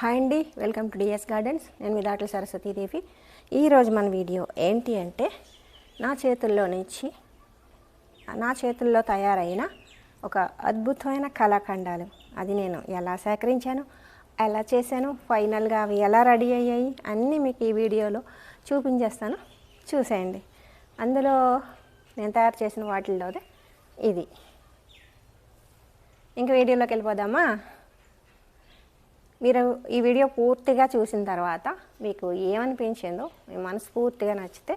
Hi అండి welcome to DS gardens. నేను మీ దాట్ల సరస్వతీదేవి. ఈరోజు మన వీడియో ఏంటి అంటే నా చేతుల్లో నుంచి నా చేతుల్లో తయారైన ఒక అద్భుతమైన కళాఖండాలు. అది నేను ఎలా సేకరించాను ఎలా చేశాను ఫైనల్గా అవి ఎలా రెడీ అయ్యాయి అన్నీ మీకు ఈ వీడియోలో చూపించేస్తాను. చూసేయండి. అందులో నేను తయారు చేసిన వాటిల్లోదే ఇది. ఇంక వీడియోలోకి వెళ్ళిపోదామా? మీరు ఈ వీడియో పూర్తిగా చూసిన తర్వాత మీకు ఏమనిపించిందో మీ మనస్ఫూర్తిగా నచ్చితే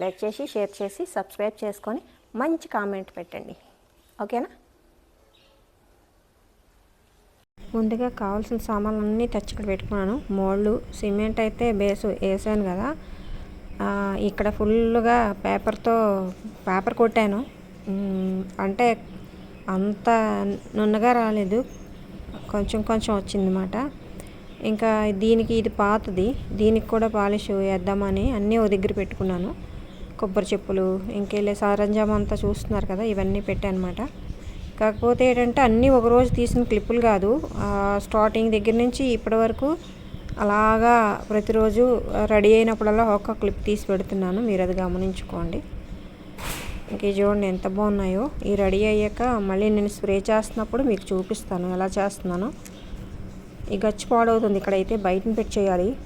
లైక్ చేసి షేర్ చేసి సబ్స్క్రైబ్ చేసుకొని మంచి కామెంట్ పెట్టండి. ఓకేనా? ముందుగా కావాల్సిన సామాన్లు అన్నీ తెచ్చి ఇక్కడ పెట్టుకున్నాను. మోళ్ళు సిమెంట్ అయితే బేస్ వేసాను కదా. ఇక్కడ ఫుల్గా పేపర్తో పేపర్ కొట్టాను. అంటే అంత నున్నగా రాలేదు. కొంచెం కొంచెం వచ్చిందన్నమాట. ఇంకా దీనికి ఇది పాతది. దీనికి కూడా పాలిష్ వేద్దామని అన్నీ ఓ దగ్గర పెట్టుకున్నాను. కొబ్బరి చెప్పులు ఇంకెళ్ళే సారంజాం అంతా చూస్తున్నారు కదా ఇవన్నీ పెట్టానమాట. కాకపోతే ఏంటంటే అన్నీ ఒక రోజు తీసిన క్లిప్పులు కాదు. స్టార్టింగ్ దగ్గర నుంచి ఇప్పటి వరకు అలాగా ప్రతిరోజు రెడీ అయినప్పుడల్లా ఒక్క క్లిప్ తీసి పెడుతున్నాను. మీరు అది గమనించుకోండి. ఇంకే చూడండి ఎంత బాగున్నాయో. ఈ రెడీ అయ్యాక మళ్ళీ నేను స్ప్రే చేస్తున్నప్పుడు మీకు చూపిస్తాను ఎలా చేస్తున్నానో. ఈ గచ్చి పాడవుతుంది. ఇక్కడైతే బయటని పెట్టి చేయాలి.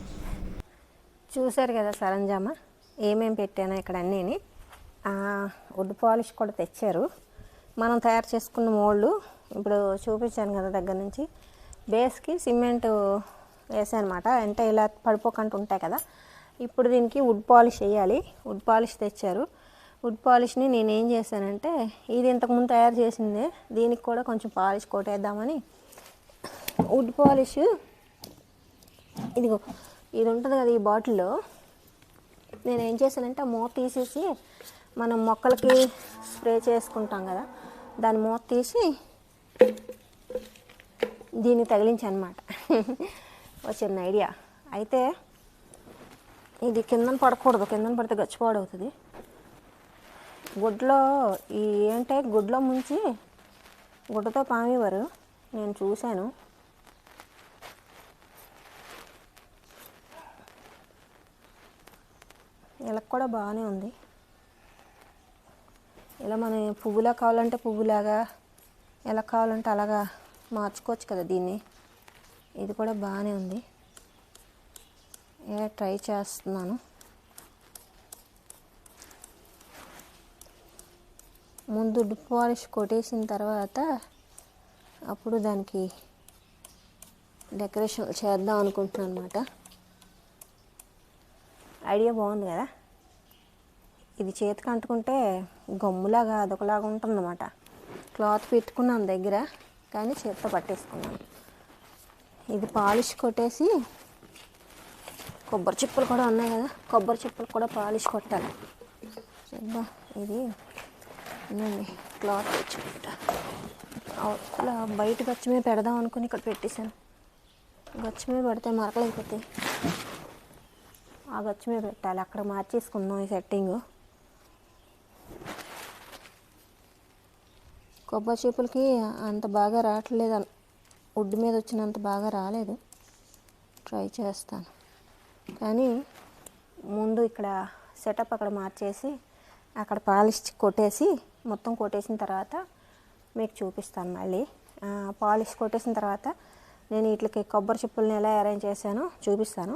చూశారు కదా సరంజామా? ఏమేమి పెట్టానో ఇక్కడ అన్నీ వుడ్ పాలిష్ కూడా తెచ్చారు. మనం తయారు చేసుకున్న మోళ్ళు ఇప్పుడు చూపించాను కదా దగ్గర నుంచి. బేస్కి సిమెంట్ వేసానమాట. అంటే ఇలా పడిపోకుండా ఉంటాయి కదా. ఇప్పుడు దీనికి వుడ్ పాలిష్ వేయాలి. వుడ్ పాలిష్ తెచ్చారు. వుడ్ పాలిష్ని నేను ఏం చేశానంటే ఇది ఇంతకుముందు తయారు చేసిందే. దీనికి కూడా కొంచెం పాలిష్ కొట్టేద్దామని వుడ్ పాలిష్. ఇదిగో ఇది ఉంటుంది కదా ఈ బాటిల్లో. నేను ఏం చేశానంటే ఆ మూత తీసేసి మనం మొక్కలకి స్ప్రే చేసుకుంటాం కదా దాని మూత తీసి దీన్ని తగిలించనమాట. వచ్చింది ఒక చిన్న ఐడియా. అయితే ఇది కిందన పడకూడదు కిందన పడితే గచ్చిపాడవుతుంది. గుడ్లో ఈ ఏంటంటే గుడ్లో ముంచి గుడ్డతో పామేవారు నేను చూశాను. ఇలా కూడా బాగానే ఉంది. ఇలా మనం పువ్వులా కావాలంటే పువ్వులాగా ఎలా కావాలంటే అలాగా మార్చుకోవచ్చు కదా దీన్ని. ఇది కూడా బాగానే ఉంది. ఇలా ట్రై చేస్తున్నాను. ముందు డుప్ పాలిష్ కొట్టేసిన తర్వాత అప్పుడు దానికి డెకరేషన్ చేద్దాం అనుకుంటున్నాను అనమాట ఐడియా బాగుంది కదా? ఇది చేతికి అంటుకుంటే గమ్ములాగా అదొకలాగా ఉంటుందన్నమాట. క్లాత్ పెట్టుకున్నాను దగ్గర కానీ చేత్తో పట్టేసుకున్నాను. ఇది పాలిష్ కొట్టేసి కొబ్బరి చిప్పలు కూడా ఉన్నాయి కదా? కొబ్బరి చిప్పలు కూడా పాలిష్ కొట్టాలి. అబ్బా ఇది క్లాత్ తెచ్చుకుంటా అలా బయట గచ్చి మీద పెడదాం అనుకుని ఇక్కడ పెట్టేశాను. గచ్చి మీద పెడితే మరకలు అయిపోతాయి ఆ గచ్చు మీద పెట్టాలి. అక్కడ మార్చేసుకుందాం ఈ సెట్టింగ్. కొబ్బరి చెప్పులకి అంత బాగా రావట్లేదు వుడ్ మీద వచ్చినంత బాగా రాలేదు. ట్రై చేస్తాను. కానీ ముందు ఇక్కడ సెటప్ అక్కడ మార్చేసి అక్కడ పాలిష్ కొట్టేసి మొత్తం కొట్టేసిన తర్వాత మీకు చూపిస్తాను మళ్ళీ. పాలిష్ కొట్టేసిన తర్వాత నేను వీటికి కొబ్బరి చిప్పుల్ని ఎలా అరేంజ్ చేశానో చూపిస్తాను.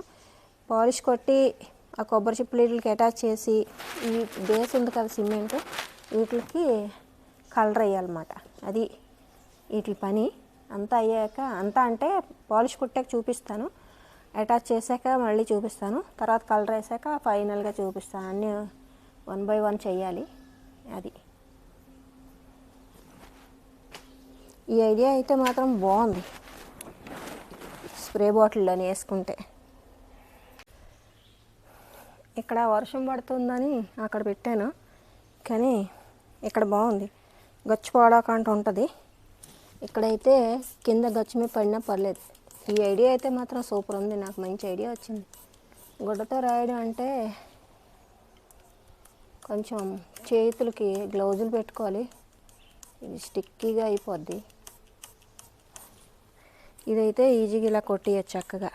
పాలిష్ కొట్టి ఆ కొబ్బరి చిప్పులు వీటికి అటాచ్ చేసి ఈ బేస్ ఉంది కదా సిమెంట్ వీటికి కలర్ వేయాలన్నమాట. అది వీటి పని. అంతా అయ్యాక అంతా అంటే పాలిష్ కొట్టాక చూపిస్తాను. అటాచ్ చేశాక మళ్ళీ చూపిస్తాను. తర్వాత కలర్ వేసాక ఫైనల్గా చూపిస్తాను. అన్నీ వన్ బై వన్ చేయాలి. అది. ఈ ఐడియా అయితే మాత్రం బాగుంది. స్ప్రే బాటిల్లోనే వేసుకుంటే. ఇక్కడ వర్షం పడుతుందని అక్కడ పెట్టాను. కానీ ఇక్కడ బాగుంది. గచ్చు పాడాకంట ఉంటుంది. ఇక్కడైతే కింద గచ్చు మీద పడినా పర్లేదు. ఈ ఐడియా అయితే మాత్రం సూపర్ ఉంది. నాకు మంచి ఐడియా వచ్చింది. గుడ్డతో రాయడం అంటే కొంచెం చేతులకి గ్లౌజులు పెట్టుకోవాలి. ఇది స్టిక్కీగా అయిపోద్ది. ఇదైతే ఈజీగా ఇలా కొట్టేయచ్చు చక్కగా.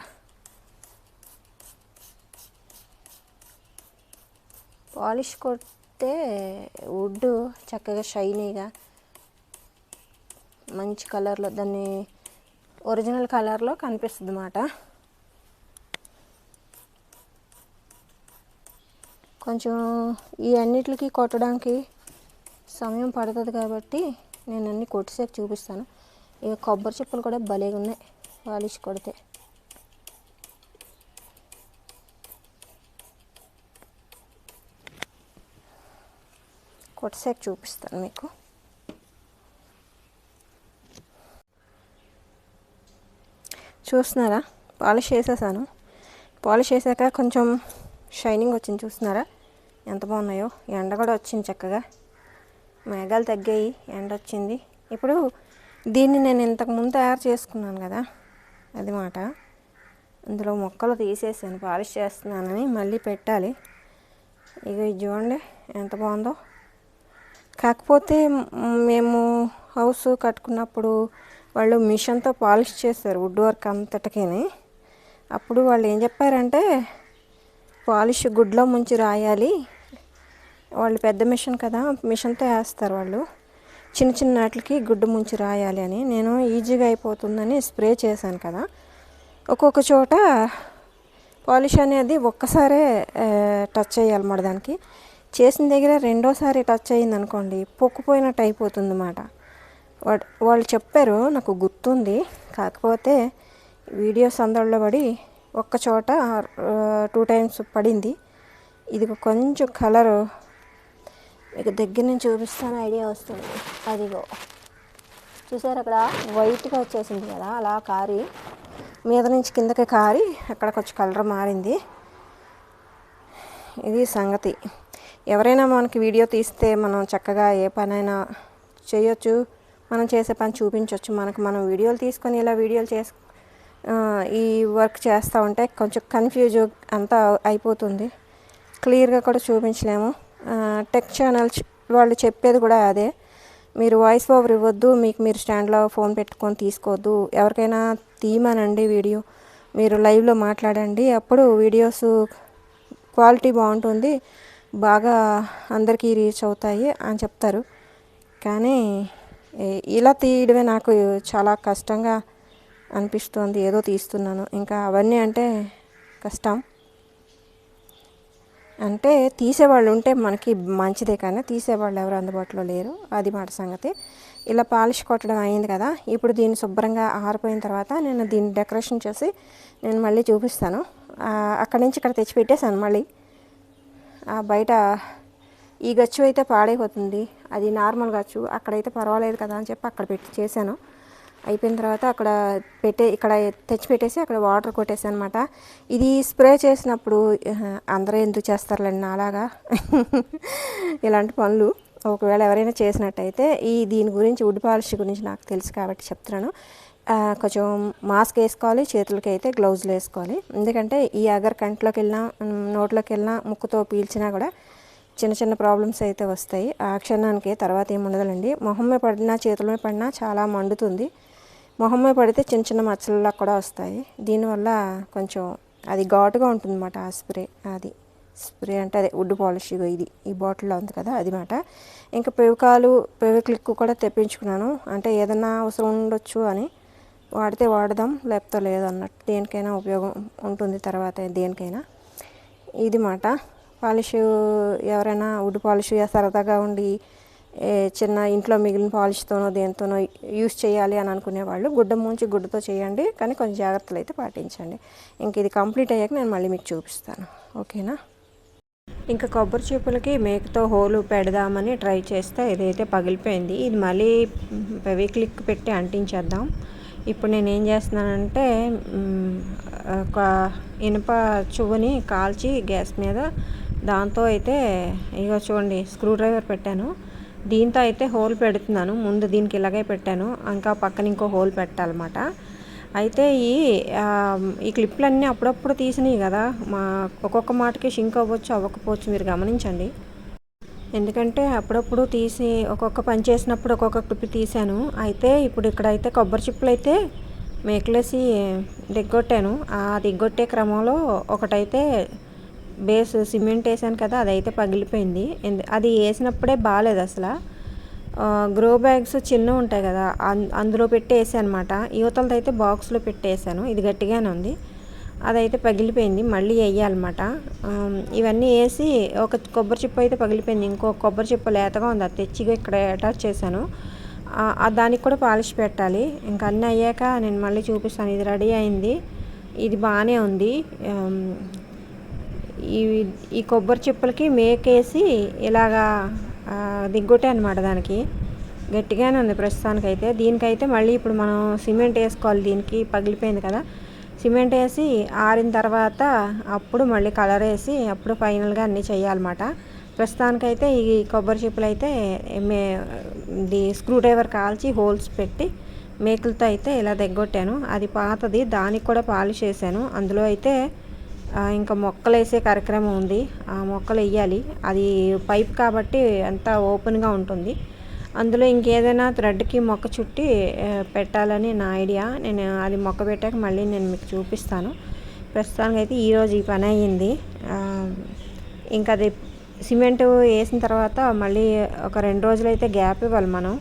పాలిష్ కొడితే వుడ్ చక్కగా షైనీగా. మంచి కలర్లో దాన్ని ఒరిజినల్ కలర్లో కనిపిస్తుంది అన్నమాట కొంచెం ఈ అన్నిటికి కొట్టడానికి సమయం పడుతుంది కాబట్టి నేను అన్ని కొట్టిసేపు చూపిస్తాను. ఇక కొబ్బరి చెప్పులు కూడా భలేగా ఉన్నాయి పాలిష్ కొడితే. కొట్టిసేపు చూపిస్తాను మీకు. చూస్తున్నారా? పాలిష్ చేసేసాను. పాలిష్ చేశాక కొంచెం షైనింగ్ వచ్చింది చూస్తున్నారా? ఎంత బాగున్నాయో? ఎండ కూడా వచ్చింది చక్కగా. మేఘాలు తగ్గాయి ఎండ వచ్చింది. ఇప్పుడు దీన్ని నేను ఇంతకుముందు తయారు చేసుకున్నాను కదా అది మాట. అందులో మొక్కలు తీసేసాను పాలిష్ చేస్తున్నానని మళ్ళీ పెట్టాలి. ఇక ఇది చూడండి ఎంత బాగుందో. కాకపోతే మేము హౌస్ కట్టుకున్నప్పుడు వాళ్ళు మిషన్తో పాలిష్ చేశారు వుడ్ వర్క్ అంతటికీని. అప్పుడు వాళ్ళు ఏం చెప్పారంటే పాలిష్ గుడ్లో ముంచి రాయాలి. వాళ్ళు పెద్ద మిషన్ కదా మిషన్తో వేస్తారు వాళ్ళు. చిన్న చిన్న వాటికి గుడ్డు ముంచి రాయాలి అని. నేను ఈజీగా అయిపోతుందని స్ప్రే చేశాను కదా. ఒక్కొక్క చోట పాలిష్ అనేది ఒక్కసారే టచ్ చేయాలన్నమాట దానికి. చేసిన దగ్గర రెండోసారి టచ్ అయింది అనుకోండి పొక్కుపోయినట్టు అయిపోతుంది అన్నమాట వాళ్ళు చెప్పారు నాకు గుర్తుంది. కాకపోతే వీడియోస్ అందరిలో పడి ఒక్క చోట టూ టైమ్స్ పడింది. ఇది కొంచెం కలరు మీకు దగ్గర నుంచి చూపిస్తాను ఐడియా వస్తుంది. అదిగో. చూసారు అక్కడ వైట్గా వచ్చేసింది కదా అలా కారి మీద నుంచి కిందకి కారి అక్కడ కొంచెం కలర్ మారింది. ఇది సంగతి. ఎవరైనా మనకి వీడియో తీస్తే మనం చక్కగా ఏ పనైనా చేయొచ్చు మనం చేసే పని చూపించవచ్చు మనకు మనం వీడియోలు తీసుకొని ఇలా వీడియోలు చేసు ఈ వర్క్ చేస్తూ ఉంటే కొంచెం కన్ఫ్యూజ్ అంతా అయిపోతుంది. క్లియర్గా కూడా చూపించలేము. టెక్ ఛానల్ వాళ్ళు చెప్పేది కూడా అదే. మీరు వాయిస్ ఓవర్ ఇవ్వద్దు మీకు మీరు స్టాండ్లో ఫోన్ పెట్టుకొని తీసుకోవద్దు. ఎవరికైనా తీయమనండి వీడియో. మీరు లైవ్లో మాట్లాడండి. అప్పుడు వీడియోస్ క్వాలిటీ బాగుంటుంది. బాగా అందరికీ రీచ్ అవుతాయి అని చెప్తారు. కానీ ఇలా తీయడమే నాకు చాలా కష్టంగా అనిపిస్తుంది. ఏదో తీస్తున్నాను. ఇంకా అవన్నీ అంటే కష్టం. అంటే తీసేవాళ్ళు ఉంటే మనకి మంచిదే కానీ తీసేవాళ్ళు ఎవరు అందుబాటులో లేరు. అది మాట సంగతి. ఇలా పాలిష్ కొట్టడం అయింది కదా. ఇప్పుడు దీన్ని శుభ్రంగా ఆరిపోయిన తర్వాత నేను దీన్ని డెకరేషన్ చేసి నేను మళ్ళీ చూపిస్తాను. అక్కడి నుంచి ఇక్కడ తెచ్చి పెట్టేశాను మళ్ళీ. బయట ఈ గచ్చు అయితే పాడైపోతుంది. అది నార్మల్ గచ్చు. అక్కడైతే పర్వాలేదు కదా అని చెప్పి అక్కడ పెట్టి చేశాను. అయిపోయిన తర్వాత అక్కడ పెట్టే ఇక్కడ తెచ్చి పెట్టేసి అక్కడ వాటర్ కొట్టేసానమాట ఇది స్ప్రే చేసినప్పుడు అందరూ ఎందుకు చేస్తారులేండి నాలాగా? ఇలాంటి పనులు ఒకవేళ ఎవరైనా చేసినట్టయితే ఈ దీని గురించి వుడ్ పాలిష్ గురించి నాకు తెలుసు కాబట్టి చెప్తున్నాను. కొంచెం మాస్క్ వేసుకోవాలి చేతులకి అయితే గ్లౌజులు వేసుకోవాలి. ఎందుకంటే ఈ అగర్ కంట్లోకి వెళ్ళినా నోట్లోకి వెళ్ళినా ముక్కుతో పీల్చినా కూడా చిన్న చిన్న ప్రాబ్లమ్స్ అయితే వస్తాయి. ఆ క్షణానికి తర్వాత ఏమి ఉండదులండి మొహం పడినా చేతుల మీద పడినా చాలా మండుతుంది. మొహమ్మే పడితే చిన్న చిన్న మచ్చలలా కూడా వస్తాయి. దీనివల్ల కొంచెం అది ఘాటుగా ఉంటుందన్నమాట ఆ స్ప్రే. అది స్ప్రే అంటే అదే వుడ్ పాలిష్ ఇది. ఈ బాటిల్లో ఉంది కదా అది మాట. ఇంకా పెవికాలు పెవిక్లిక్ కూడా తెప్పించుకున్నాను. అంటే ఏదన్నా అవసరం ఉండొచ్చు అని. వాడితే వాడదాం లేకపోతే లేదన్నట్టు దేనికైనా ఉపయోగం ఉంటుంది తర్వాత దేనికైనా. ఇది మాట. పాలిష్ ఎవరైనా వుడ్ పాలిష్ సరదాగా ఉండి చిన్న ఇంట్లో మిగిలిన పాలిష్తోనో దేనితోనో యూస్ చేయాలి అని అనుకునేవాళ్ళు గుడ్డ ముంచి గుడ్డతో చేయండి కానీ కొంచెం జాగ్రత్తలు అయితే పాటించండి. ఇంక ఇది కంప్లీట్ అయ్యాక నేను మళ్ళీ మీకు చూపిస్తాను. ఓకేనా? ఇంకా కొబ్బరి చీపులకి మేకతో హోలు పెడదామని ట్రై చేస్తే ఇదైతే పగిలిపోయింది. ఇది మళ్ళీ పెవి క్లిక్ పెట్టి అంటించేద్దాం. ఇప్పుడు నేను ఏం చేస్తున్నానంటే ఒక ఇనుప చువ్వని కాల్చి గ్యాస్ మీద దాంతో అయితే ఇగో చూడండి స్క్రూ డ్రైవర్ పెట్టాను. దీంతో అయితే హోల్ పెడుతున్నాను. ముందు దీనికి ఇలాగే పెట్టాను. ఇంకా పక్కన ఇంకో హోల్ పెట్టాలన్నమాట. అయితే ఈ ఈ క్లిప్లన్నీ అప్పుడప్పుడు తీసినాయి కదా. మా ఒక్కొక్క మాటకి షింక్ అవ్వచ్చు అవ్వకపోవచ్చు మీరు గమనించండి. ఎందుకంటే అప్పుడప్పుడు తీసి ఒక్కొక్క పని చేసినప్పుడు ఒక్కొక్క క్లిప్ తీసాను అయితే ఇప్పుడు ఇక్కడైతే కొబ్బరి చిప్పులు అయితే మేకలేసి దిగ్గొట్టాను. ఆ దిగ్గొట్టే క్రమంలో ఒకటైతే బేస్ సిమెంట్ వేసాను కదా అదైతే పగిలిపోయింది. అది వేసినప్పుడే బాగాలేదు అసలు. గ్రో బ్యాగ్స్ చిన్న ఉంటాయి కదా అందులో పెట్టి వేసాను అనమాట యువతలది అయితే బాక్స్లో పెట్టేసాను. ఇది గట్టిగానే ఉంది. అదైతే పగిలిపోయింది మళ్ళీ వేయాలన్నమాట. ఇవన్నీ వేసి ఒక కొబ్బరి చిప్ప అయితే పగిలిపోయింది. ఇంకో కొబ్బరి చిప్ప లేతగా ఉంది అది తెచ్చి ఇక్కడ అటాచ్ చేశాను. దానికి కూడా పాలిష్ పెట్టాలి. ఇంకా అన్నీ అయ్యాక నేను మళ్ళీ చూపిస్తాను. ఇది రెడీ అయింది ఇది బాగానే ఉంది. ఈ ఈ కొబ్బరి చిప్పలకి మేకేసి ఇలాగా దిగ్గొట్టే అనమాట దానికి. గట్టిగానే ఉంది ప్రస్తుతానికైతే. దీనికైతే మళ్ళీ ఇప్పుడు మనం సిమెంట్ వేసుకోవాలి దీనికి పగిలిపోయింది కదా. సిమెంట్ వేసి ఆరిన తర్వాత అప్పుడు మళ్ళీ కలర్ వేసి అప్పుడు ఫైనల్గా అన్నీ చేయాలన్నమాట. ప్రస్తుతానికైతే ఈ కొబ్బరి చిప్పులు అయితే మే ఇది స్క్రూ డ్రైవర్ కాల్చి హోల్స్ పెట్టి మేకులతో అయితే ఇలా దగ్గొట్టాను అది పాతది దానికి కూడా పాలిష్ చేశాను. అందులో అయితే ఇంకా మొక్కలు వేసే కార్యక్రమం ఉంది. ఆ మొక్కలు వేయాలి. అది పైప్ కాబట్టి అంతా ఓపెన్గా ఉంటుంది. అందులో ఇంకేదైనా థ్రెడ్కి మొక్క చుట్టి పెట్టాలని నా ఐడియా. నేను అది మొక్క పెట్టాక మళ్ళీ నేను మీకు చూపిస్తాను. ప్రస్తుతానికి అయితే ఈరోజు ఈ పని అయ్యింది. ఇంకా అది సిమెంట్ వేసిన తర్వాత మళ్ళీ ఒక రెండు రోజులు అయితే గ్యాప్ ఇవ్వాలి మనం.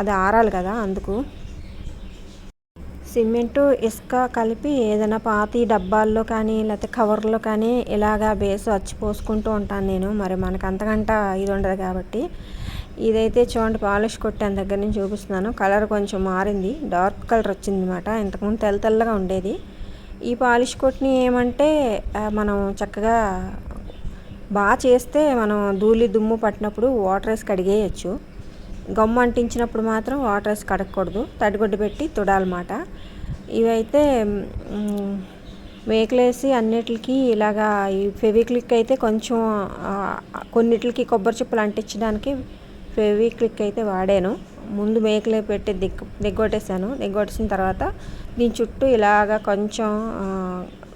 అది ఆరాలి కదా అందుకు. సిమెంటు ఇసుక కలిపి ఏదైనా పాతి డబ్బాల్లో కానీ లేకపోతే కవర్లో కానీ ఇలాగా బేస్ వచ్చి పోసుకుంటూ ఉంటాను నేను. మరి మనకు అంతకంట ఇది ఉండదు కాబట్టి. ఇదైతే చూడండి పాలిష్ కొట్టాను దగ్గర నుంచి చూపిస్తున్నాను. కలర్ కొంచెం మారింది. డార్క్ కలర్ వచ్చింది అనమాట ఇంతకుముందు తెల్ల తెల్లగా ఉండేది. ఈ పాలిష్ కొట్టిని ఏమంటే మనం చక్కగా బాగా చేస్తే మనం ధూళి దుమ్ము పట్టినప్పుడు వాటర్ వేసి కడిగేయచ్చు. గమ్ము అంటించినప్పుడు మాత్రం వాటర్ వేసి కడగకూడదు. తడిగొడ్డు పెట్టి తుడాలన్నమాట. ఇవైతే మేకలేసి అన్నిటికి ఇలాగా ఈ ఫెవిక్లిక్ అయితే కొంచెం కొన్నిటికి కొబ్బరి చిప్పలు అంటించడానికి ఫెవిక్లిక్ అయితే వాడాను. ముందు మేకలే పెట్టి దిగ్ దిగ్గొట్టేసాను దిగ్గొట్టేసిన తర్వాత దీని చుట్టూ ఇలాగా కొంచెం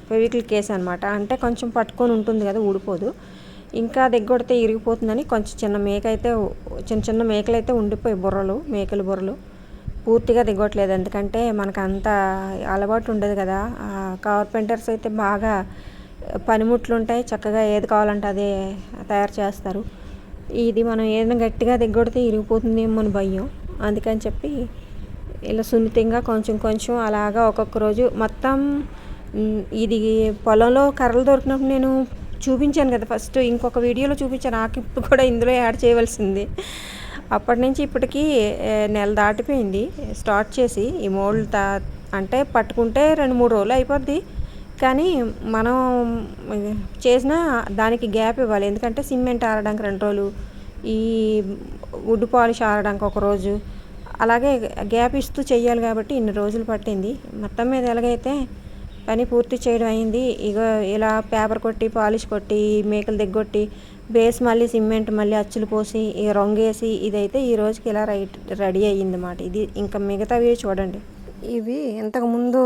ఫెవిక్లిక్ వేసాను అనమాట అంటే కొంచెం పట్టుకొని ఉంటుంది కదా ఊడిపోదు. ఇంకా దిగ్గొడితే ఇరిగిపోతుందని కొంచెం చిన్న మేక అయితే చిన్న చిన్న మేకలు అయితే ఉండిపోయి బుర్రలు మేకలు బుర్రలు. పూర్తిగా దిగొట్టలేదు ఎందుకంటే మనకు అంత అలవాటు ఉండదు కదా. కార్పెంటర్స్ అయితే బాగా పనిముట్లు ఉంటాయి చక్కగా ఏది కావాలంటే అదే తయారు చేస్తారు. ఇది మనం ఏదైనా గట్టిగా దిగ్గొడితే ఇరిగిపోతుందేమో అని భయం. అందుకని చెప్పి ఇలా సున్నితంగా కొంచెం కొంచెం అలాగా ఒక్కొక్క రోజు మొత్తం ఇది పొలంలో కర్రలు దొరికినప్పుడు నేను చూపించాను కదా ఫస్ట్. ఇంకొక వీడియోలో చూపించాను. నాకు ఇప్పుడు కూడా ఇందులో యాడ్ చేయవలసింది. అప్పటి నుంచి ఇప్పటికీ నెల దాటిపోయింది. స్టార్ట్ చేసి ఈ మోల్డ్ తా అంటే పట్టుకుంటే రెండు మూడు రోజులు అయిపోద్ది. కానీ మనం చేసిన దానికి గ్యాప్ ఇవ్వాలి. ఎందుకంటే సిమెంట్ ఆరడానికి రెండు రోజులు ఈ వుడ్ పాలిష్ ఆరడానికి ఒక రోజు. అలాగే గ్యాప్ ఇస్తూ చేయాలి కాబట్టి ఇన్ని రోజులు పట్టింది. మొత్తం మీద ఎలాగైతే పని పూర్తి చేయడం అయింది ఇక ఇలా పేపర్ కొట్టి పాలిష్ కొట్టి మేకలు దిగ్గొట్టి బేస్ మళ్ళీ సిమెంట్ మళ్ళీ అచ్చులు పోసి ఇక రొంగేసి ఇదైతే ఈ రోజుకి ఇలా రైట్ రెడీ అయ్యింది అన్నమాట ఇది ఇంకా మిగతావి చూడండి. ఇవి ఇంతకుముందు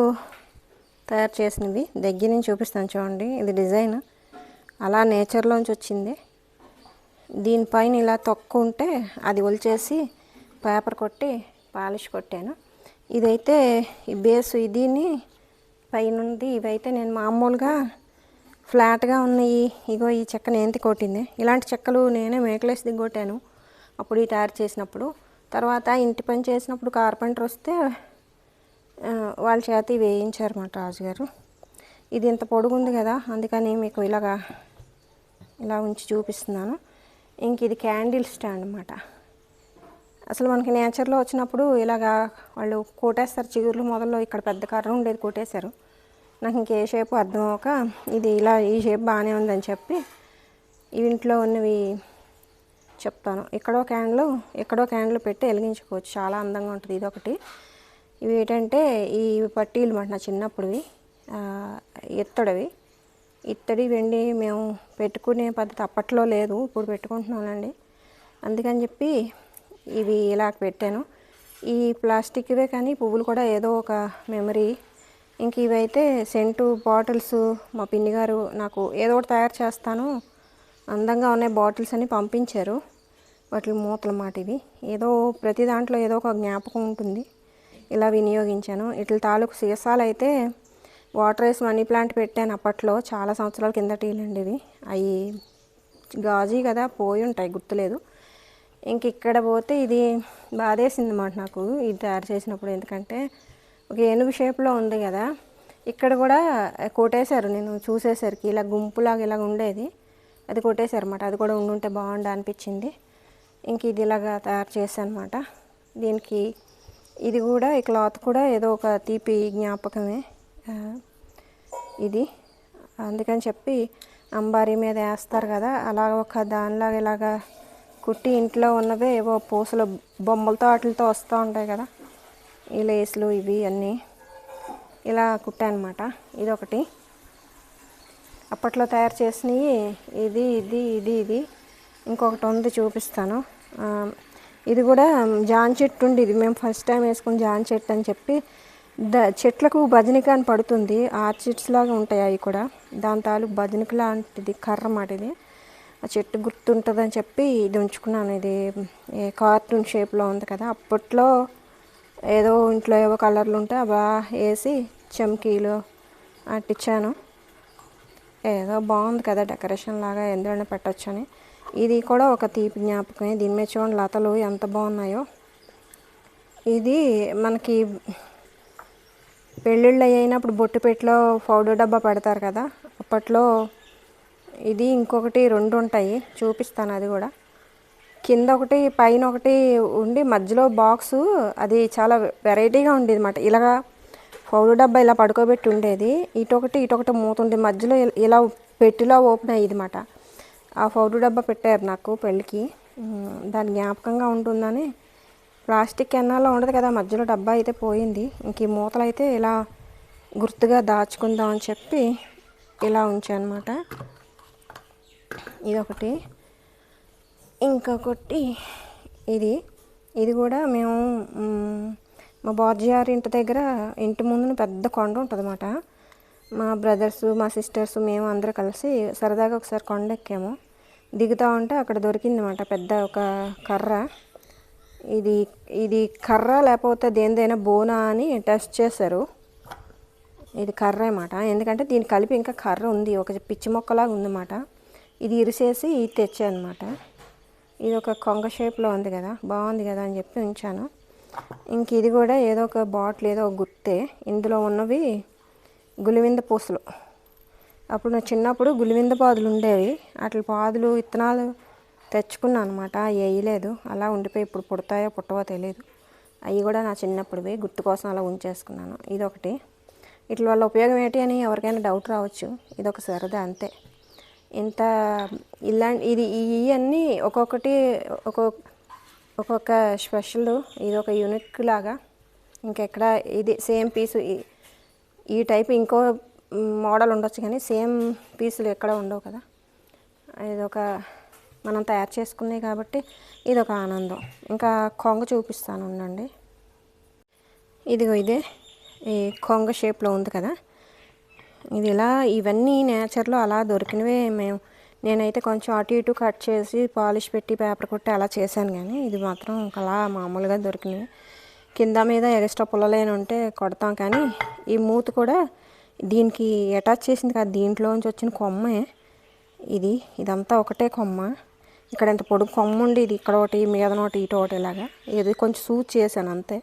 తయారు చేసినవి. దగ్గర నుంచి చూపిస్తాను చూడండి. ఇది డిజైన్. అలా నేచర్లోంచి వచ్చింది. దీనిపైన ఇలా తొక్కు ఉంటే అది ఒలిచేసి పేపర్ కొట్టి పాలిష్ కొట్టాను. ఇదైతే ఈ బేసు ఇదిని పైనుంది. ఇవైతే నేను మామూలుగా ఫ్లాట్గా ఉన్నాయి ఇగో ఈ చెక్క నేంతి కొట్టింది. ఇలాంటి చెక్కలు నేనే మేకలేసి దిగొట్టాను. అప్పుడు ఈ తయారు చేసినప్పుడు. తర్వాత ఇంటి పని చేసినప్పుడు కార్పెంటర్ వస్తే వాళ్ళ చేతి వేయించారన్నమాట రాజుగారు. ఇది ఇంత పొడుగుంది కదా అందుకని మీకు ఇలాగా ఇలా ఉంచి చూపిస్తున్నాను. ఇంక ఇది క్యాండిల్ స్టాండ్ అన్నమాట. అసలు మనకి నేచర్లో వచ్చినప్పుడు ఇలాగా వాళ్ళు కొట్టేస్తారు చిగుర్లు మొదల్లో ఇక్కడ పెద్ద కర్ర ఉండేది కొట్టేశారు. నాకు ఇంకే షేప్ అర్థం అవ్వక ఇది ఇలా ఈ షేప్ బాగానే ఉందని చెప్పి ఇంట్లో ఉన్నవి చెప్తాను. ఎక్కడో క్యాండ్లు ఎక్కడో క్యాండిల్ పెట్టి వెలిగించుకోవచ్చు. చాలా అందంగా ఉంటుంది ఇది ఒకటి ఇవి ఏంటంటే ఈ పట్టీలు మాట నా చిన్నప్పుడువి ఆ, ఇత్తడివి. ఇత్తడి వెండి మేము పెట్టుకునే పద్ధతి అప్పట్లో లేదు ఇప్పుడు పెట్టుకుంటున్నానండి. అందుకని చెప్పి ఇవి ఇలా పెట్టాను. ఈ ప్లాస్టిక్వే కానీ పువ్వులు కూడా ఏదో ఒక మెమరీ ఇంక ఇవైతే సెంటు బాటిల్స్ మా పిన్ని గారు నాకు ఏదో ఒకటి తయారు చేస్తాను. అందంగా ఉన్నాయి బాటిల్స్ అని పంపించారు. వాటి మూతలు మాట ఇవి. ఏదో ప్రతి దాంట్లో ఏదో ఒక జ్ఞాపకం ఉంటుంది. ఇలా వినియోగించాను. ఇట్ల తాలూకు సీసాలు అయితే వాటర్ వేసి మనీ ప్లాంట్ పెట్టాను అప్పట్లో. చాలా సంవత్సరాల కిందట అండి ఇవి అవి గాజీ కదా పోయి ఉంటాయి గుర్తులేదు. ఇంక ఇక్కడ పోతే ఇది బాధేసింది అన్నమాట నాకు ఇది తయారు చేసినప్పుడు. ఎందుకంటే ఒక ఏనుగు షేప్లో ఉంది కదా. ఇక్కడ కూడా కొట్టేశారు నేను చూసేసరికి. ఇలా గుంపులాగా ఇలాగ ఉండేది. అది కొట్టేశారు అనమాట అది కూడా ఉండుంటే బాగుండు అనిపించింది. ఇంక ఇది ఇలాగా తయారు చేశాను అనమాట దీనికి ఇది కూడా ఈ క్లాత్ కూడా ఏదో ఒక తీపి జ్ఞాపకమే. ఇది. అందుకని చెప్పి అంబారీ మీద వేస్తారు కదా అలా ఒక దానిలాగా ఇలాగా కుట్టి ఇంట్లో ఉన్నవే ఏవో పూసల బొమ్మలతో వాటితో వస్తూ ఉంటాయి కదా. ఈ లేస్లు ఇవి అన్నీ ఇలా కుట్టానమాట. ఇది ఒకటి అప్పట్లో తయారు చేసినవి ఇది ఇది ఇది ఇది. ఇంకొకటి ఉంది చూపిస్తాను. ఇది కూడా జాన్ చెట్టు ఉండి ఇది. మేము ఫస్ట్ టైం వేసుకుని జాన్ చెట్టు అని చెప్పి ద చెట్లకు భజనిక అని పడుతుంది ఆర్చిడ్స్ లాగా ఉంటాయి అవి కూడా. దాని తాలూకు భజనిక లాంటిది కర్ర మాట ఇది. ఆ చెట్టు గుర్తుంటుందని చెప్పి ఇది ఉంచుకున్నాను. ఇది కార్టూన్ షేప్లో ఉంది కదా. అప్పట్లో ఏదో ఇంట్లో ఏవో కలర్లు ఉంటే అవి వేసి చమ్కీలు అట్టిచ్చాను. ఏదో బాగుంది కదా డెకరేషన్ లాగా ఎందులోనే పెట్టచ్చు అని ఇది కూడా ఒక తీపి జ్ఞాపకమే. దీని మీద చూడండి లతలు ఎంత బాగున్నాయో. ఇది మనకి పెళ్ళిళ్ళు అయినప్పుడు బొట్టు పెట్టిలో పౌడర్ డబ్బా పెడతారు కదా అప్పట్లో ఇది ఇంకొకటి రెండు ఉంటాయి. చూపిస్తాను అది కూడా. కింద ఒకటి పైన ఒకటి ఉండి మధ్యలో బాక్సు అది చాలా వెరైటీగా ఉండేది అనమాట ఇలాగా పౌడర్ డబ్బా ఇలా పడుకోబెట్టి ఉండేది. ఇటొకటి ఇటొకటి మూత మధ్యలో ఇలా పెట్టిలో ఓపెన్ అయ్యేది అనమాట ఆ పౌడర్ డబ్బా పెట్టారు నాకు పెళ్ళికి. దాని జ్ఞాపకంగా ఉంటుందని. ప్లాస్టిక్ ఎన్నాలో ఉండదు కదా మధ్యలో డబ్బా అయితే పోయింది. ఇంక ఈ మూతలు అయితే ఇలా గుర్తుగా దాచుకుందాం అని చెప్పి ఇలా ఉంచానమాట. ఇదొకటి. ఇంకొకటి ఇది. ఇది కూడా మేము మా బార్జియార్ ఇంటి దగ్గర ఇంటి ముందున పెద్ద కొండ ఉంటుంది మా బ్రదర్స్ మా సిస్టర్స్ మేము అందరూ కలిసి సరదాగా ఒకసారి కొండ ఎక్కాము. దిగుతూ ఉంటే అక్కడ దొరికిందన్నమాట పెద్ద ఒక కర్ర. ఇది ఇది కర్ర లేకపోతే దేనిదైనా బోనా అని టెస్ట్ చేశారు. ఇది కర్ర అన్నమాట. ఎందుకంటే దీన్ని కలిపి ఇంకా కర్ర ఉంది ఒక పిచ్చి మొక్కలాగా ఉందన్నమాట. ఇది ఇరిసేసి ఇది తెచ్చానమాట ఇది ఒక కొంగ షేప్లో ఉంది కదా బాగుంది కదా అని చెప్పి ఉంచాను. ఇంక ఇది కూడా ఏదో ఒక బాటిల్ ఏదో ఒక గుర్తే ఇందులో ఉన్నవి గులివింద పూసలు. అప్పుడు నా చిన్నప్పుడు గులివింద పాదులు ఉండేవి. అట్ల పాదులు విత్తనాలు తెచ్చుకున్నాను అనమాట వేయలేదు. అలా ఉండిపోయి ఇప్పుడు పుడతాయో పుట్టవో తెలియదు అవి కూడా నా చిన్నప్పుడువి గుర్తు కోసం అలా ఉంచేసుకున్నాను. ఇదొకటి. ఇట్ల వల్ల ఉపయోగం ఏంటి అని ఎవరికైనా డౌట్ రావచ్చు. ఇది ఒక సరదా అంతే. ఇంత ఇలా ఇది ఇవన్నీ ఒక్కొక్కటి ఒక్కొక్క ఒక్కొక్క స్పెషల్ ఇది ఒక యూనిక్ లాగా. ఇంకెక్కడ ఇది సేమ్ పీసు ఈ టైప్ ఇంకో మోడల్ ఉండొచ్చు కానీ సేమ్ పీసులు ఎక్కడ ఉండవు కదా. ఇది ఒక మనం తయారు చేసుకున్నాయి కాబట్టి ఇది ఒక ఆనందం. ఇంకా కొంగ చూపిస్తాను ఉండండి. ఇదిగో ఇదే. ఈ కొంగ షేప్లో ఉంది కదా. ఇది ఇలా ఇవన్నీ నేచర్లో అలా దొరికినవే మేము. నేనైతే కొంచెం అటు ఇటు కట్ చేసి పాలిష్ పెట్టి పేపర్ కొట్టి అలా చేశాను కానీ ఇది మాత్రం అలా మామూలుగా దొరికినవి. కింద మీద ఎక్స్ట్రా పుల్లలేని ఉంటే కొడతాం కానీ ఈ మూత కూడా దీనికి అటాచ్ చేసింది కాదు దీంట్లోంచి వచ్చిన కొమ్మే. ఇది ఇదంతా ఒకటే కొమ్మ. ఇక్కడ ఇంత పొడుగు కొమ్మ ఉండి ఇది ఇక్కడ ఒకటి మీద ఒకటి ఇటు ఒకటి ఇలాగా. ఇది కొంచెం సూచ్ చేశాను అంతే.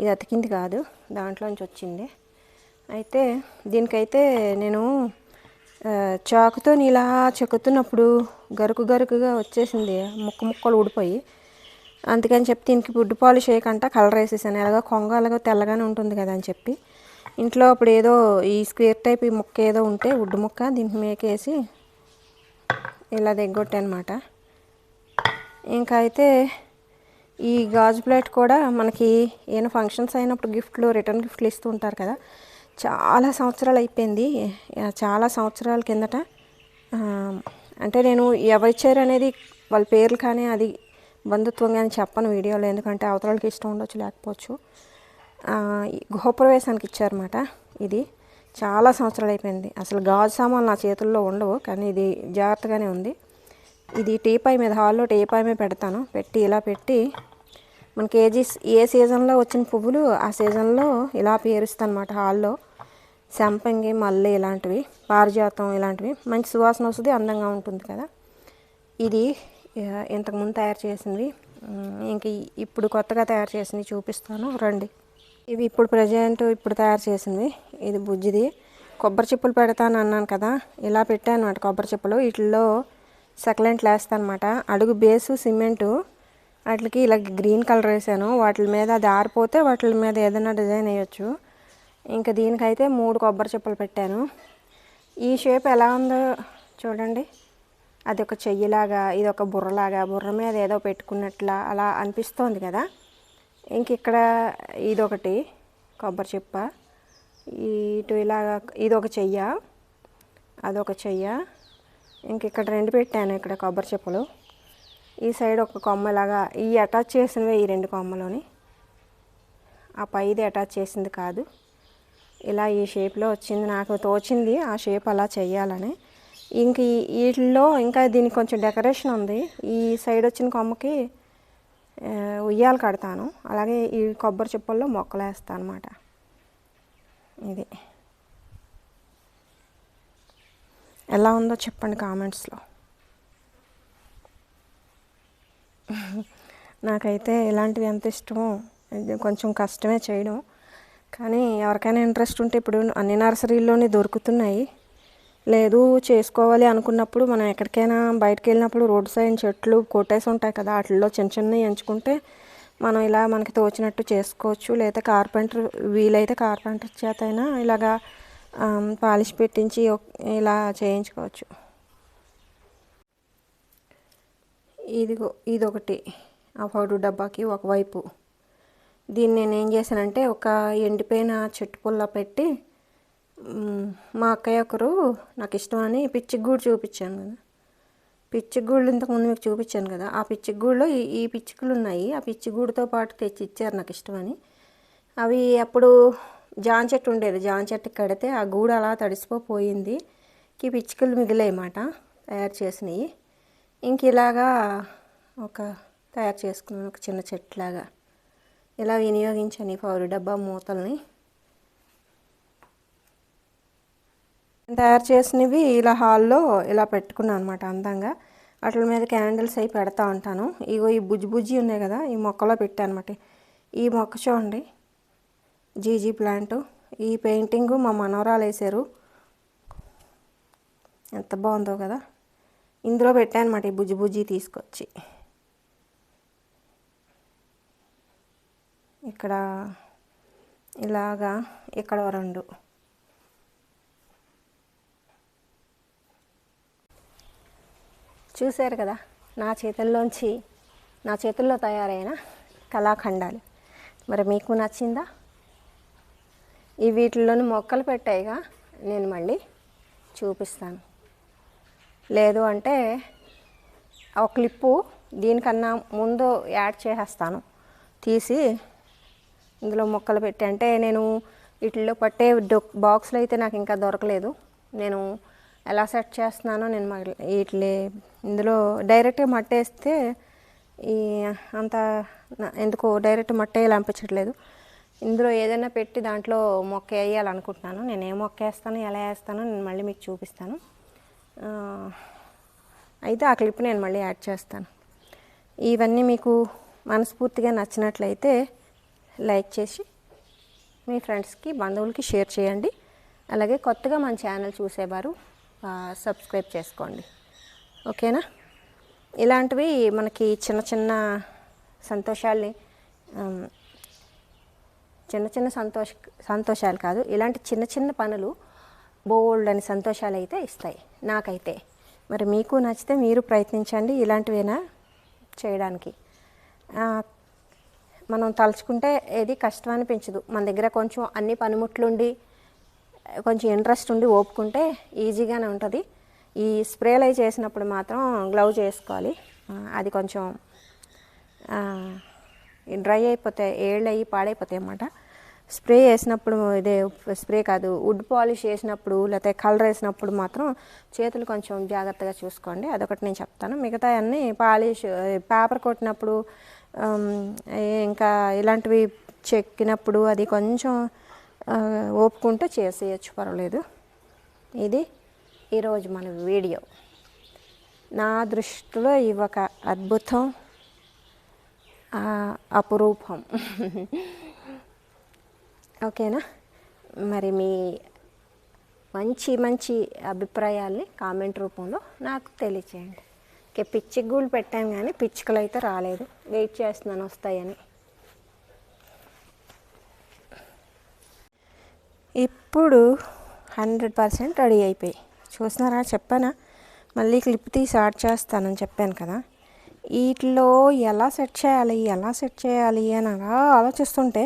ఇది అతికింది కాదు దాంట్లోంచి వచ్చింది. అయితే దీనికైతే నేను చాకుతో ఇలా చెక్కుతున్నప్పుడు గరుకు గరుకుగా వచ్చేసింది ముక్క ముక్కలు ఊడిపోయి. అందుకని చెప్పి దీనికి బుడ్డు పాలిష్ చేయకుండా కలర్ వేసేసాను. ఎలాగో కొంగ అలాగో తెల్లగానే ఉంటుంది కదా అని చెప్పి. ఇంట్లో అప్పుడు ఏదో ఈ స్క్వేర్ టైప్ ఈ ముక్క ఏదో ఉంటే ఉడ్డు ముక్క దీనికి మేకేసి ఇలా అనమాట ఇంకా అయితే ఈ గాజు ప్లేట్ కూడా మనకి ఏమైనా ఫంక్షన్స్ అయినప్పుడు గిఫ్ట్లు రిటర్న్ గిఫ్ట్లు ఇస్తూ ఉంటారు కదా. చాలా సంవత్సరాలు అయిపోయింది. చాలా సంవత్సరాల కిందట. అంటే నేను ఎవరిచ్చారు అనేది వాళ్ళ పేర్లు కానీ అది బంధుత్వం కానీ చెప్పను వీడియోలో ఎందుకంటే అవతరాలకి ఇష్టం ఉండొచ్చు లేకపోవచ్చు. గృహప్రవేశానికి ఇచ్చారన్నమాట ఇది. చాలా సంవత్సరాలు అయిపోయింది. అసలు గాజు సామాన్లు నా చేతుల్లో ఉండవు కానీ ఇది జాగ్రత్తగానే ఉంది. ఇది టీపాయ్ మీద హాల్లో టీపాయ్ మీద పెడతాను. పెట్టి ఇలా పెట్టి మనకి ఏ ఏ సీజన్లో వచ్చిన పువ్వులు ఆ సీజన్లో ఇలా పేరుస్తాను అనమాట హాల్లో. సంపంగి మల్లె ఇలాంటివి పారిజాతం ఇలాంటివి. మంచి సువాసన వస్తుంది అందంగా ఉంటుంది కదా. ఇది ఇంతకుముందు తయారు చేసింది ఇంక ఇప్పుడు కొత్తగా తయారు చేసినవి చూపిస్తాను. రండి. ఇవి ఇప్పుడు ప్రజెంట్ ఇప్పుడు తయారు చేసింది. ఇది బుజ్జిది. కొబ్బరి చిప్పలు పెడతాను అన్నాను కదా ఇలా పెట్టాను అనమాట కొబ్బరి చిప్పలు. వీటిల్లో సక్లెంట్లు వేస్తాను అడుగు బేసు సిమెంటు వాటికి ఇలా గ్రీన్ కలర్ వేసాను. వాటి మీద అది ఆరిపోతే వాటి మీద ఏదైనా డిజైన్ వేయచ్చు. ఇంకా దీనికైతే మూడు కొబ్బరి చిప్పలు పెట్టాను. ఈ షేప్ ఎలా ఉందో చూడండి. అది ఒక చెయ్యిలాగా ఇది ఒక బుర్రలాగా బుర్ర మీద ఏదో పెట్టుకున్నట్లా అలా అనిపిస్తోంది కదా. ఇంక ఇక్కడ ఇదొకటి కొబ్బరి చిప్ప. ఇటు ఇలాగా ఇది ఒక చెయ్య అదొక చెయ్య. ఇంక ఇక్కడ రెండు పెట్టాను ఇక్కడ కొబ్బరి చిప్పలు. ఈ సైడ్ ఒక కొమ్మలాగా ఈ అటాచ్ చేసినవే ఈ రెండు కొమ్మలోని. ఆ పైది అటాచ్ చేసింది కాదు. ఇలా ఈ షేప్లో వచ్చింది నాకు తోచింది ఆ షేప్ అలా చెయ్యాలని. ఇంక ఈ- వీటిల్లో ఇంకా దీనికి కొంచెం డెకరేషన్ ఉంది. ఈ సైడ్ వచ్చిన కొమ్మకి ఉయ్యాలు కడతాను. అలాగే ఈ కొబ్బరి చిప్పల్లో మొక్కలు వేస్తాను అనమాట ఇది. ఎలా ఉందో చెప్పండి కామెంట్స్లో. నాకైతే ఇలాంటివి ఎంత ఇష్టమో కొంచెం కష్టమే చేయడం. కానీ ఎవరికైనా ఇంట్రెస్ట్ ఉంటే ఇప్పుడు అన్ని నర్సరీల్లోనే దొరుకుతున్నాయి. లేదు చేసుకోవాలి అనుకున్నప్పుడు మనం ఎక్కడికైనా బయటకు వెళ్ళినప్పుడు రోడ్ సైడ్ చెట్లు కొట్టేసి ఉంటాయి కదా వాటిల్లో చిన్న చిన్నవి ఎంచుకుంటే మనం ఇలా మనకి తోచినట్టు చేసుకోవచ్చు. లేదా కార్పెంటర్ వీలైతే కార్పెంటర్ చేత అయినా ఇలాగా పాలిష్ పెట్టించి ఇలా చేయించుకోవచ్చు. ఇదిగో ఇదొకటి. ఆ పౌడర్ డబ్బాకి ఒకవైపు. దీన్ని నేను ఏం చేశానంటే ఒక ఎండిపోయిన చెట్టు పుల్ల పెట్టి మా అక్కయ్య ఒకరు నాకు ఇష్టం అని పిచ్చిగూడు గూడు చూపించాను కదా. పిచ్చిగూళ్ళు గూళ్ళు ఇంతకుముందు మీకు చూపించాను కదా. ఆ పిచ్చిగూడులో ఈ ఈ పిచ్చుకలు ఉన్నాయి. ఆ పిచ్చిగూడుతో పాటు తెచ్చి ఇచ్చారు నాకు ఇష్టమని. అవి అప్పుడు జాన్ చెట్టు ఉండేది. జాన్ చెట్టు కడితే ఆ గూడు అలా తడిసిపోయింది ఈ పిచ్చుకలు మిగిలాయన్నమాట తయారు చేసినవి ఇంక ఇలాగా ఒక తయారు చేసుకున్నాను ఒక చిన్న చెట్టులాగా ఇలా వినియోగించాను ఈ పౌరు డబ్బా మూతల్ని. తయారు చేసినవి ఇలా హాల్లో ఇలా పెట్టుకున్నాను అనమాట అందంగా. వాటి మీద క్యాండిల్స్ అవి పెడతా ఉంటాను. ఇగో ఈ బుజ్జి బుజ్జి ఉన్నాయి కదా ఈ మొక్కలో పెట్టాను అనమాట ఈ మొక్క చూడండి. GG plant. ఈ పెయింటింగు మా మనవరాలు వేసారు ఎంత బాగుందో కదా. ఇందులో పెట్టాను అనమాట ఈ బుజ్జి బుజ్జి తీసుకొచ్చి. ఇక్కడ ఇలాగా ఇక్కడ రెండు. చూశారు కదా నా చేతుల్లోంచి నా చేతుల్లో తయారైన కళాఖండాలు. మరి మీకు నచ్చిందా? ఈ వీటిల్లోని మొక్కలు పెట్టాయిగా నేను మళ్ళీ చూపిస్తాను. లేదు అంటే ఒక క్లిప్పు దీనికన్నా ముందు యాడ్ చేసేస్తాను. తీసి ఇందులో మొక్కలు పెట్టి అంటే నేను వీటిల్లో పట్టే డొక్ బాక్స్లో అయితే నాకు ఇంకా దొరకలేదు. నేను ఎలా సెట్ చేస్తున్నానో నేను మళ్ళీ వీటి ఇందులో డైరెక్ట్గా మట్టేస్తే ఈ అంత ఎందుకు ఎందుకో డైరెక్ట్ మట్ట అనిపించట్లేదు. ఇందులో ఏదైనా పెట్టి దాంట్లో మొక్క వేయాలనుకుంటున్నాను. నేను ఏ మొక్క వేస్తాను ఎలా వేస్తానో నేను మళ్ళీ మీకు చూపిస్తాను. అయితే ఆ క్లిప్ నేను మళ్ళీ యాడ్ చేస్తాను. ఇవన్నీ మీకు మనస్ఫూర్తిగా నచ్చినట్లయితే లైక్ చేసి మీ ఫ్రెండ్స్కి బంధువులకి షేర్ చేయండి. అలాగే కొత్తగా మన ఛానల్ చూసేవారు సబ్స్క్రైబ్ చేసుకోండి. ఓకేనా? ఇలాంటివి మనకి చిన్న చిన్న సంతోషాల్ని చిన్న చిన్న సంతోష సంతోషాలు కాదు ఇలాంటి చిన్న చిన్న పనులు బోల్డ్ అని సంతోషాలు అయితే ఇస్తాయి నాకైతే. మరి మీకు నచ్చితే మీరు ప్రయత్నించండి ఇలాంటివేనా చేయడానికి. మనం తలుచుకుంటే ఏది కష్టం అనిపించదు. మన దగ్గర కొంచెం అన్ని పనిముట్లుండి కొంచెం ఇంట్రెస్ట్ ఉండి ఓపుకుంటే ఈజీగానే ఉంటుంది. ఈ స్ప్రేలు అవి చేసినప్పుడు మాత్రం గ్లౌజ్ వేసుకోవాలి. అది కొంచెం డ్రై అయిపోతే ఏళ్ళు అయ్యి పాడైపోతాయి అన్నమాట. స్ప్రే వేసినప్పుడు ఇదే స్ప్రే కాదు వుడ్ పాలిష్ వేసినప్పుడు లేకపోతే కలర్ వేసినప్పుడు మాత్రం చేతులు కొంచెం జాగ్రత్తగా చూసుకోండి. అదొకటి నేను చెప్తాను. మిగతా అన్నీ పాలిష్ పేపర్ కొట్టినప్పుడు ఇంకా ఇలాంటివి చెక్కినప్పుడు అది కొంచెం ఓపుకుంటే చేసేయచ్చు పర్వాలేదు. ఇది ఈరోజు మన వీడియో. నా దృష్టిలో ఇవి ఒక అద్భుతం అపురూపం. ఓకేనా? మరి మీ మంచి మంచి అభిప్రాయాల్ని కామెంట్ రూపంలో నాకు తెలియచేయండి. ఓకే పిచ్చికి గూళ్ళు పెట్టాం కానీ పిచ్చుకలు అయితే రాలేదు. వెయిట్ చేస్తున్నాను వస్తాయని. ఇప్పుడు హండ్రెడ్ పర్సెంట్ రెడీ అయిపోయి. చూసినారా చెప్పానా? మళ్ళీ క్లిప్ తీసి ఆడ్ చేస్తానని చెప్పాను కదా. వీటిలో ఎలా సెట్ చేయాలి? ఎలా సెట్ చేయాలి అని అలా ఆలోచిస్తుంటే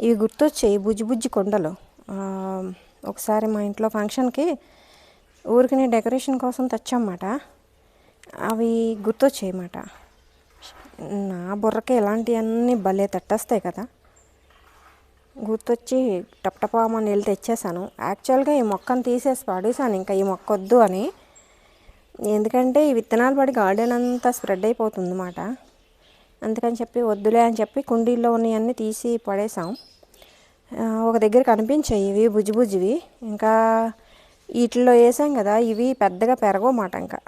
ఇవి గుర్తొచ్చాయి బుజ్జి బుజ్జి కొండలు. ఒకసారి మా ఇంట్లో ఫంక్షన్కి ఊరికి డెకరేషన్ కోసం తెచ్చన్నమాట అవి గుర్తొచ్చాయి అన్నమాట. నా బుర్రకి ఇలాంటివన్నీ భలే తట్టేస్తాయి కదా. గుర్తొచ్చి టప్టపామని వెళ్ళి తెచ్చేసాను యాక్చువల్గా ఈ మొక్కను తీసేసి పడేసాను ఇంకా ఈ మొక్క వద్దు అని. ఎందుకంటే ఈ విత్తనాలు పడి గార్డెన్ అంతా స్ప్రెడ్ అయిపోతుంది అన్నమాట అందుకని చెప్పి వద్దులే అని చెప్పి కుండీల్లో ఉన్నవన్నీ తీసి పడేసాం ఒక దగ్గర కనిపించాయి ఇవి బుజ్జి ఇంకా వీటిల్లో వేసాం కదా ఇవి పెద్దగా పెరగమాట ఇంకా.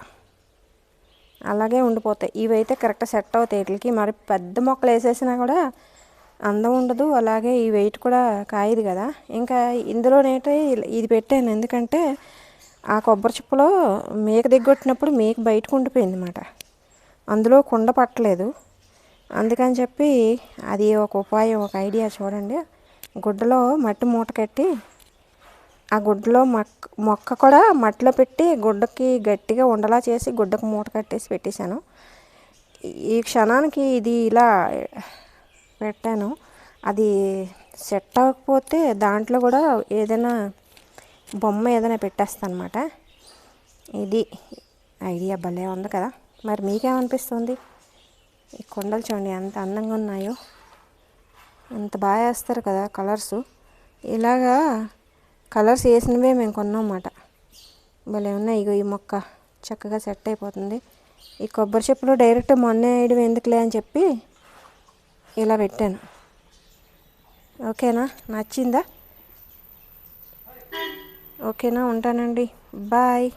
అలాగే ఉండిపోతాయి. ఇవైతే కరెక్ట్ సెట్ అవుతాయి వీటికి. మరి పెద్ద మొక్కలు వేసేసినా కూడా అందం ఉండదు అలాగే ఈ వెయిట్ కూడా కాయదు కదా. ఇంకా ఇందులోనేంటి ఇది పెట్టాను. ఎందుకంటే ఆ కొబ్బరి చిప్పలో మేక దిగ్గొట్టినప్పుడు మేక బయటకు ఉండిపోయింది అనమాట అందులో కుండ పట్టలేదు. అందుకని చెప్పి అది ఒక ఉపాయం ఒక ఐడియా చూడండి. గుడ్డలో మట్టి మూట కట్టి ఆ గుడ్డలో మొక్క మొక్క కూడా మట్టిలో పెట్టి గుడ్డకి గట్టిగా ఉండలా చేసి గుడ్డకు మూట కట్టేసి పెట్టేశాను. ఈ క్షణానికి ఇది ఇలా పెట్టాను. అది సెట్ అవ్వకపోతే దాంట్లో కూడా ఏదైనా బొమ్మ ఏదైనా పెట్టేస్తాను అనమాట ఇది ఐడియా భలే ఉంది కదా. మరి మీకేమనిపిస్తుంది? ఈ కొండలు చూడండి ఎంత అందంగా ఉన్నాయో. అంత బాగా వేస్తారు కదా కలర్స్. ఇలాగా కలర్స్ వేసినవే మేము కొన్నాం అన్నమాట భలే ఉన్నాయి. ఇగో ఈ మొక్క చక్కగా సెట్ అయిపోతుంది. ఈ కొబ్బరి చెప్పులు డైరెక్ట్ మొన్నే వేయడం ఎందుకులే అని చెప్పి ఇలా పెట్టాను. ఓకేనా? నచ్చిందా? ఓకేనా? ఉంటానండి. బాయ్.